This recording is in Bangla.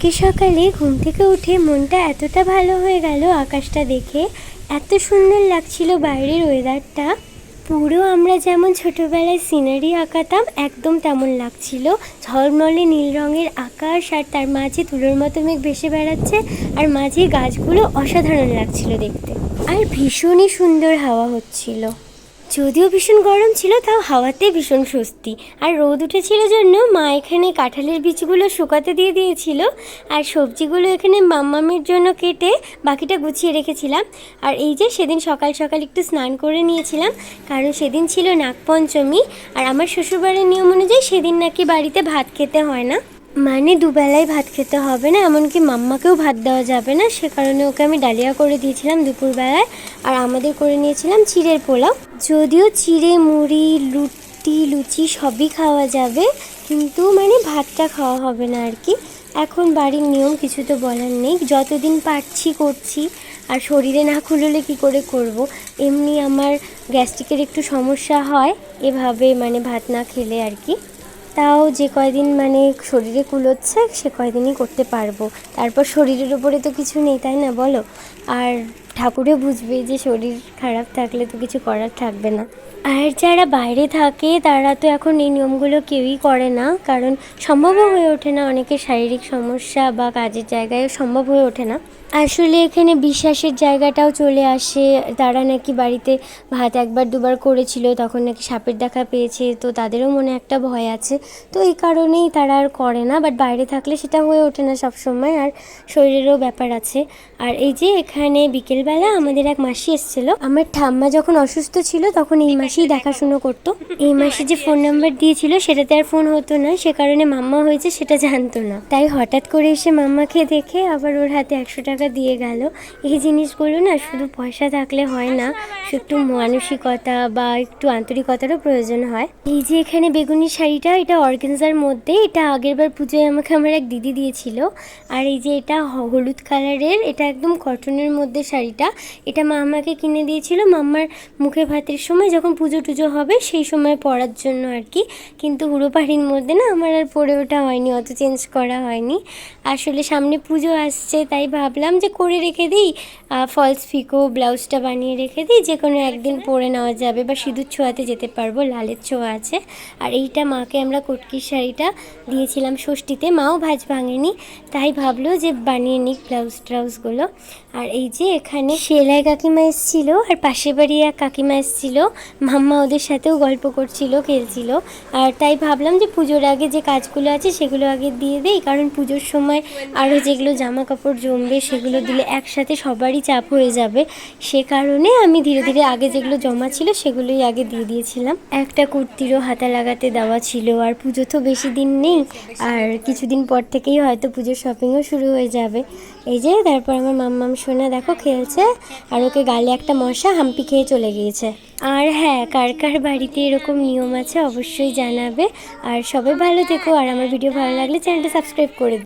আজকে সকালে ঘুম থেকে উঠে মনটা এতটা ভালো হয়ে গেল আকাশটা দেখে, এত সুন্দর লাগছিল বাইরের ওয়েদারটা পুরো আমরা যেমন ছোটোবেলায় সিনারি আঁকাতাম, একদম তেমন লাগছিল। ঝলমলে নীল রঙের আকাশ আর তার মাঝে তুলোর মতো মেঘ ভেসে বেড়াচ্ছে আর মাঝে গাছগুলো অসাধারণ লাগছিল দেখতে। আর ভীষণই সুন্দর হাওয়া হচ্ছিল। যদিও ভীষণ গরম ছিল, তাও হাওয়াতে ভীষণ স্বস্তি। আর রোদ উঠেছিল জন্য মা এখানে কাঁঠালের বীজগুলো শুকাতে দিয়ে দিয়েছিল, আর সবজিগুলো এখানে মাম্মামের জন্য কেটে বাকিটা গুছিয়ে রেখেছিলাম। আর এই যে সেদিন সকাল সকাল একটু স্নান করে নিয়েছিলাম, কারণ সেদিন ছিল নাগপঞ্চমী, আর আমার শ্বশুরবাড়ির নিয়ম অনুযায়ী সেদিন নাকি বাড়িতে ভাত খেতে হয় না। মানে দুবেলায় ভাত খেতে হবে না, এমনকি মাম্মাকেও ভাত দেওয়া যাবে না, সে কারণে ওকে আমি ডালিয়া করে দিয়েছিলাম দুপুরবেলায়, আর আমাদের করে নিয়েছিলাম চিড়ের পোলাও। যদিও চিড়ে, মুড়ি লুটি লুচি সবই খাওয়া যাবে, কিন্তু মানে ভাতটা খাওয়া হবে না আর কি। এখন বাড়ির নিয়ম, কিছু তো বলার নেই। যতদিন পারছি করছি, আর শরীরে না খুললে কি করে করব? এমনি আমার গ্যাস্ট্রিকের একটু সমস্যা হয়, এভাবে মানে ভাত না খেলে আর কি। তাও যে কয়দিন মানে শরীরে কুলোচ্ছে, সে কয়দিনই করতে পারব। তারপর শরীরের উপরে তো কিছু নেই, তাই না বলো? আর ঠাকুরে বুঝবে যে শরীর খারাপ থাকলে তো কিছু করার থাকবে না। আর যারা বাইরে থাকে, তারা তো এখন এই নিয়মগুলো কেউই করে না, কারণ সম্ভবও হয়ে ওঠে না, অনেকের শারীরিক সমস্যা বা কাজের জায়গায় সম্ভব হয়ে ওঠে না। আসলে এখানে বিশ্বাসের জায়গাটাও চলে আসে। তারা নাকি বাড়িতে ভাত একবার দুবার করেছিল, তখন নাকি সাপের দেখা পেয়েছে, তো তাদেরও মনে একটা ভয় আছে। তো এই কারণেই তারা আর করে না বাট বাইরে থাকলে সেটা হয়ে ওঠে না সব সময় আর শরীরেরও ব্যাপার আছে। আর এই যে এখানে বিকেলবেলা আমাদের এক মাসি এসেছিল। আমার ঠাম্মা যখন অসুস্থ ছিল, তখন এই মাসেই দেখাশুনো করতো। এই মাসে যে ফোন নাম্বার দিয়েছিল, সেটাতে আর ফোন হতো না। সে কারণে মাম্মা হয়েছে, সেটা জানতো না। তাই হঠাৎ করে এসে মাম্মাকে দেখে আবার ওর হাতে একশো টাকা দিয়ে গেল। এই জিনিসগুলো না শুধু পয়সা থাকলে হয় না একটু মানসিকতা বা একটু আন্তরিকতারও প্রয়োজন হয়। এই যে এখানে বেগুনি শাড়িটা, এটা অর্গেনজার মধ্যে, এটা আগের বার পুজোয় আমাকে আমার এক দিদি দিয়েছিল। আর এই যে এটা হলুদ কালারের এটা একদম কটনের মধ্যে শাড়িটা। এটা। এটা মা আমাকে কিনে দিয়েছিল মাম্মার মুখে ভাতের সময়, যখন পুজো টুজো হবে সেই সময় পরার জন্য আর কি। কিন্তু হুড়ো পাড়ির মধ্যে না আমার আর পরে ওটা হয়নি, অত চেঞ্জ করা হয়নি। আসলে সামনে পুজো আসছে, তাই ভাবলাম যে করে রেখে দিই। ফলস ফিকো ব্লাউজটা বানিয়ে রেখে দিই, যে কোনো একদিন পরে নেওয়া যাবে বা সিঁদুর ছোঁয়াতে যেতে পারব, লালের ছোঁয়া আছে। আর এইটা মাকে আমরা কটকির শাড়িটা দিয়েছিলাম ষষ্ঠীতে, মাও ভাজ ভাঙেনি, তাই ভাবলো যে বানিয়ে নিক ব্লাউজ ট্রাউজগুলো আর এই যে এখানে সেলাই কাকিমা এসেছিল আর পাশে বাড়ি এক কাকিমা এসেছিল। মাম্মা ওদের সাথেও গল্প করছিল, খেলছিল। আর তাই ভাবলাম যে পুজোর আগে যে কাজগুলো আছে সেগুলো আগে দিয়ে দেই, কারণ পুজোর সময় আরও যেগুলো জামা কাপড় জমবে সেগুলো দিলে একসাথে সবারই চাপ হয়ে যাবে। সে কারণে আমি ধীরে ধীরে আগে যেগুলো জমা ছিল সেগুলোই আগে দিয়ে দিয়েছিলাম। একটা কুর্তিরও হাতা লাগাতে দেওয়া ছিল আর পুজো তো বেশি দিন নেই, আর কিছুদিন পর থেকেই হয়তো পুজোর শপিংও শুরু হয়ে যাবে। এই যে, তারপর আমার মাম্মাম সোনা দেখো খেলছে, আর ওকে গালে একটা মশা হাম্পি খেয়ে চলে গিয়েছে আর হ্যাঁ কার কার বাড়িতে এরকম নিয়ম আছে অবশ্যই জানাবে আর সবাই ভালো থেকো, আর আমার ভিডিও ভালো লাগলে চ্যানেলটা সাবস্ক্রাইব করে।